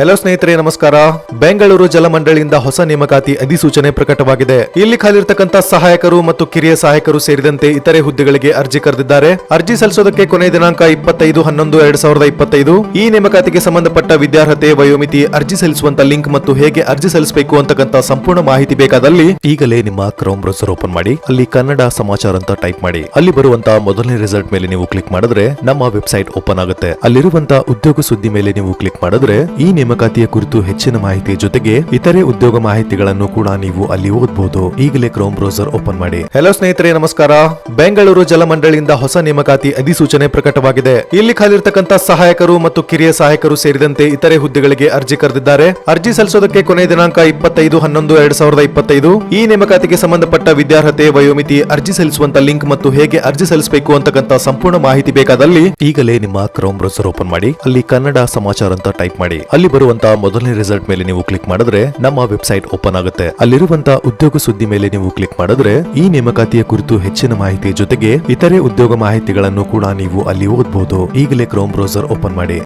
Hello ಸ್ನೇಹಿತರೆ, ನಮಸ್ಕಾರ. ಬೆಂಗಳೂರು ಜಲಮಂಡಳಿಯಿಂದ ಹೊಸ ನೇಮಕಾತಿ ಅಧಿಸೂಚನೆ ಪ್ರಕಟವಾಗಿದೆ. ಇಲ್ಲಿ ಖಾಲಿರ್ತಕ್ಕಂಥ ಸಹಾಯಕರು ಮತ್ತು ಕಿರಿಯ ಸಹಾಯಕರು ಸೇರಿದಂತೆ ಇತರೆ ಹುದ್ದೆಗಳಿಗೆ ಅರ್ಜಿ ಕರೆದಿದ್ದಾರೆ. ಅರ್ಜಿ ಸಲ್ಲಿಸೋದಕ್ಕೆ ಕೊನೆ ದಿನಾಂಕ ಇಪ್ಪತ್ತೈದು, ಹನ್ನೊಂದು, ಎರಡ್ ಸಾವಿರದ ಇಪ್ಪತ್ತೈದು. ಈ ನೇಮಕಾತಿಗೆ ಸಂಬಂಧಪಟ್ಟ ವಿದ್ಯಾರ್ಹತೆ, ವಯೋಮಿತಿ, ಅರ್ಜಿ ಸಲ್ಲಿಸುವಂತ ಲಿಂಕ್ ಮತ್ತು ಹೇಗೆ ಅರ್ಜಿ ಸಲ್ಲಿಸಬೇಕು ಅಂತಕ್ಕಂಥ ಸಂಪೂರ್ಣ ಮಾಹಿತಿ ಬೇಕಾದಲ್ಲಿ ಈಗಲೇ ನಿಮ್ಮ ಕ್ರೋಮ್ ಬ್ರೌಸರ್ ಓಪನ್ ಮಾಡಿ. ಅಲ್ಲಿ ಕನ್ನಡ ಸಮಾಚಾರ ಅಂತ ಟೈಪ್ ಮಾಡಿ. ಅಲ್ಲಿ ಬರುವಂತ ಮೊದಲನೇ ರಿಸಲ್ಟ್ ಮೇಲೆ ನೀವು ಕ್ಲಿಕ್ ಮಾಡಿದ್ರೆ ನಮ್ಮ ವೆಬ್ಸೈಟ್ ಓಪನ್ ಆಗುತ್ತೆ. ಅಲ್ಲಿರುವಂತ ಉದ್ಯೋಗ ಸುದ್ದಿ ಮೇಲೆ ನೀವು ಕ್ಲಿಕ್ ಮಾಡಿದ್ರೆ ಈ ನೇಮಕಾತಿಯ ಕುರಿತು ಹೆಚ್ಚಿನ ಮಾಹಿತಿ ಜೊತೆಗೆ ಇತರೆ ಉದ್ಯೋಗ ಮಾಹಿತಿಗಳನ್ನು ಕೂಡ ನೀವು ಅಲ್ಲಿ ಓದಬಹುದು ಈಗಲೇ ಕ್ರೋಮ್ ಬ್ರೌಸರ್ ಓಪನ್ ಮಾಡಿ. ಹೆಲೋ ಸ್ನೇಹಿತರೆ, ನಮಸ್ಕಾರ. ಬೆಂಗಳೂರು ಜಲಮಂಡಳಿಯಿಂದ ಹೊಸ ನೇಮಕಾತಿ ಅಧಿಸೂಚನೆ ಪ್ರಕಟವಾಗಿದೆ. ಇಲ್ಲಿ ಖಾಲಿರ್ತಕ್ಕಂಥ ಸಹಾಯಕರು ಮತ್ತು ಕಿರಿಯ ಸಹಾಯಕರು ಸೇರಿದಂತೆ ಇತರೆ ಹುದ್ದೆಗಳಿಗೆ ಅರ್ಜಿ ಕರೆದಿದ್ದಾರೆ. ಅರ್ಜಿ ಸಲ್ಲಿಸೋದಕ್ಕೆ ಕೊನೆ ದಿನಾಂಕ ಇಪ್ಪತ್ತೈದು ಹನ್ನೊಂದು ಎರಡ್ ಸಾವಿರದ ಇಪ್ಪತ್ತೈದು. ಈ ನೇಮಕಾತಿಗೆ ಸಂಬಂಧಪಟ್ಟ ವಿದ್ಯಾರ್ಹತೆ, ವಯೋಮಿತಿ, ಅರ್ಜಿ ಸಲ್ಲಿಸುವಂತ ಲಿಂಕ್ ಮತ್ತು ಹೇಗೆ ಅರ್ಜಿ ಸಲ್ಲಿಸಬೇಕು ಅಂತಕ್ಕಂಥ ಸಂಪೂರ್ಣ ಮಾಹಿತಿ ಬೇಕಾದಲ್ಲಿ ಈಗಲೇ ನಿಮ್ಮ ಕ್ರೋಮ್ ಬ್ರೌಸರ್ ಓಪನ್ ಮಾಡಿ. ಅಲ್ಲಿ ಕನ್ನಡ ಸಮಾಚಾರ ಅಂತ ಟೈಪ್ ಮಾಡಿ. ಅಲ್ಲಿ ಬರುವಂತ ಮೊದಲನೇ ರಿಸಲ್ಟ್ ಮೇಲೆ ನೀವು ಕ್ಲಿಕ್ ಮಾಡಿದ್ರೆ ನಮ್ಮ ವೆಬ್ಸೈಟ್ ಓಪನ್ ಆಗುತ್ತೆ. ಅಲ್ಲಿರುವಂತ ಉದ್ಯೋಗ ಸುದ್ದಿ ಮೇಲೆ ನೀವು ಕ್ಲಿಕ್ ಮಾಡಿದ್ರೆ ಈ ನೇಮಕಾತಿಯ ಕುರಿತು ಹೆಚ್ಚಿನ ಮಾಹಿತಿ ಜೊತೆಗೆ ಇತರೆ ಉದ್ಯೋಗ ಮಾಹಿತಿಗಳನ್ನು ಕೂಡ ನೀವು ಅಲ್ಲಿ ಓದಬಹುದು ಈಗಲೇ ಕ್ರೋಮ್ ಬ್ರೌಸರ್ ಓಪನ್ ಮಾಡಿ.